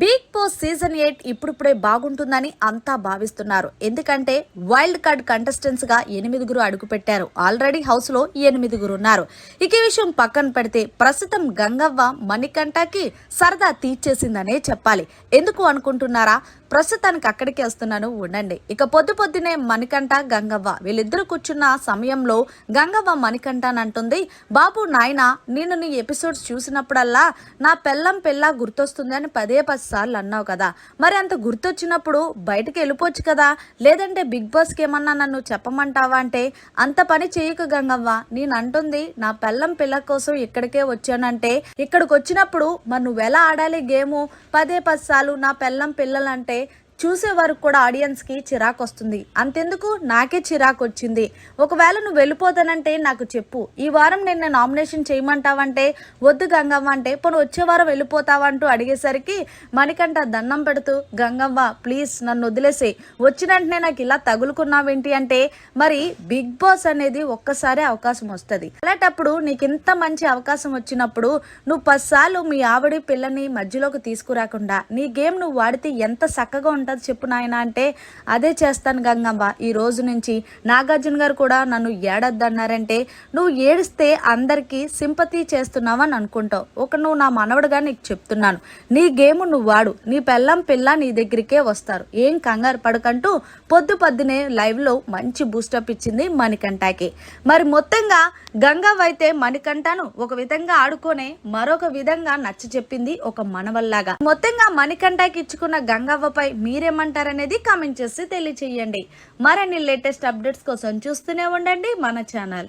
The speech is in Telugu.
బిగ్ బాస్ సీజన్ ఎయిట్ ఇప్పుడిప్పుడే బాగుంటుందని అంతా భావిస్తున్నారు. ఎందుకంటే వైల్డ్ కార్డ్ కంటెస్టెంట్స్గా ఎనిమిదిగురు అడుగుపెట్టారు. ఆల్రెడీ హౌస్లో ఎనిమిదిగురు ఉన్నారు. ఇక ఈ విషయం పక్కన పెడితే ప్రస్తుతం గంగవ్వ మణికంఠకి సరదా తీర్చేసిందనే చెప్పాలి. ఎందుకు అనుకుంటున్నారా? ప్రస్తుతానికి అక్కడికి వస్తున్నాను ఉండండి. ఇక పొద్దు పొద్దునే మణికంఠ గంగవ్వ వీళ్ళిద్దరు కూర్చున్న సమయంలో గంగవ్వ మణికంఠ అని అంటుంది బాబు నాయన నేను నీ ఎపిసోడ్స్ చూసినప్పుడల్లా నా పెళ్ళం పెళ్ళ గుర్తొస్తుంది అని పదే పది సార్లు అన్నావు కదా. మరి అంత గుర్తొచ్చినప్పుడు బయటకు వెళ్ళిపోవచ్చు కదా. లేదంటే బిగ్ బాస్కి ఏమన్నా నన్ను చెప్పమంటావా అంటే అంత పని చేయకు గంగవ్వ. నేను అంటుంది నా పెళ్ళం పిల్ల కోసం ఇక్కడికే వచ్చానంటే ఇక్కడికి వచ్చినప్పుడు మరి నువ్వు ఎలా ఆడాలి గేము? పదే పది సార్లు నా పెళ్ళం పిల్లలంటే చూసేవారు కూడా ఆడియన్స్కి చిరాకు వస్తుంది అంతెందుకు? నాకే చిరాకు వచ్చింది ఒకవేళ నువ్వు వెళ్ళిపోతానంటే నాకు చెప్పు. ఈ వారం నేను నామినేషన్ చేయమంటావంటే వద్దు గంగవ్వ అంటే పోను వచ్చే వారం వెళ్ళిపోతావా అంటూ అడిగేసరికి మణికంట దండం పెడుతూ గంగవ్వ ప్లీజ్ నన్ను వదిలేసే. వచ్చిన వెంటనే నాకు ఇలా తగులుకున్నావేంటి అంటే మరి బిగ్ బాస్ అనేది ఒక్కసారి అవకాశం వస్తుంది. అలాంటప్పుడు నీకు ఇంత మంచి అవకాశం వచ్చినప్పుడు నువ్వు పదిసార్లు మీ ఆవిడ పిల్లని మధ్యలోకి తీసుకురాకుండా నీ గేమ్ నువ్వు వాడితే ఎంత చక్కగా ఉంటుంది? చెప్పు నాయన అంటే అదే చేస్తాను గంగమ్మ. ఈ రోజు నుంచి నాగార్జున గారు కూడా నన్ను ఏడద్దన్నారంటే నువ్వు ఏడిస్తే అందరికీ సింపతి చేస్తున్నావని అనుకుంటావు. ఒక నువ్వు నా మనవడుగా నీకు చెప్తున్నాను. నీ గేమ్ నువ్వు వాడు. నీ పెళ్ళం పిల్ల నీ దగ్గరికే వస్తారు. ఏం కంగారు పడకంటూ పొద్దు పొద్దునే లైవ్లో మంచి బూస్టప్ ఇచ్చింది మణికంఠకి. మరి మొత్తంగా గంగవ్వ అయితే మణికంఠను ఒక విధంగా ఆడుకొనే మరొక విధంగా నచ్చ చెప్పింది ఒక మనవల్లాగా. మొత్తంగా మణికంఠకి ఇచ్చుకున్న గంగవ్వపై మీరు మీరేమంటారనేది కామెంట్ చేసి తెలియచేయండి. మరిన్ని లేటెస్ట్ అప్డేట్స్ కోసం చూస్తూనే ఉండండి మన ఛానల్.